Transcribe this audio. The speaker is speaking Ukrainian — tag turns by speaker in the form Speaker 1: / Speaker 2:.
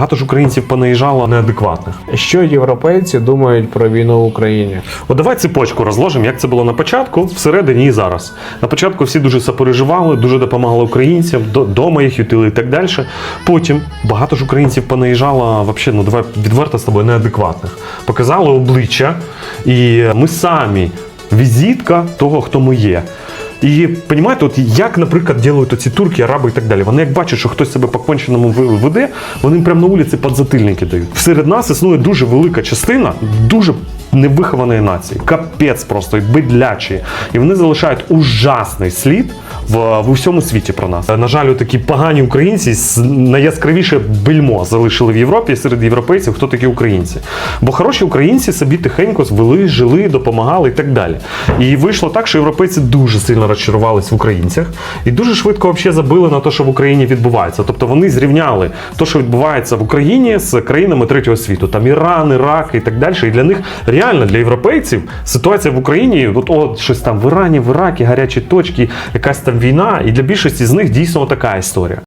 Speaker 1: багато ж українців понаїжджало неадекватних.
Speaker 2: Що європейці думають про війну в Україні?
Speaker 1: От давай цепочку розложимо, як це було на початку, всередині і зараз. На початку всі дуже сопереживали, дуже допомагали українцям, до- дома їх ютили і так далі. Потім багато ж українців понаїжджало, вообще, ну давай відверто з тобою, неадекватних. Показали обличчя, і ми самі візитка того, хто ми є. І понімаєте, от як, наприклад, ділають оці турки, араби і так далі. Вони як бачать, що хтось себе по конченому веде, вони прямо на вулиці підзатильники дають. Серед нас існує дуже велика частина, дуже невихованої нації. Капець просто і бидлячі. І вони залишають ужасний слід в, в усьому світі про нас. На жаль, такі погані українці з- найяскравіше бельмо залишили в Європі серед європейців, хто такі українці. Бо хороші українці собі тихенько звели, жили, допомагали і так далі. І вийшло так, що європейці дуже сильно розчарувались в українцях і дуже швидко взагалі забили на те, що в Україні відбувається. Тобто вони зрівняли те, що відбувається в Україні з країнами третього світу, там Іран, Ірак і так далі. І для них реально для європейців ситуація в Україні, от, от щось там в Ірані, в Іракі, гарячі точки, якась там війна. І для більшості з них дійсно така історія.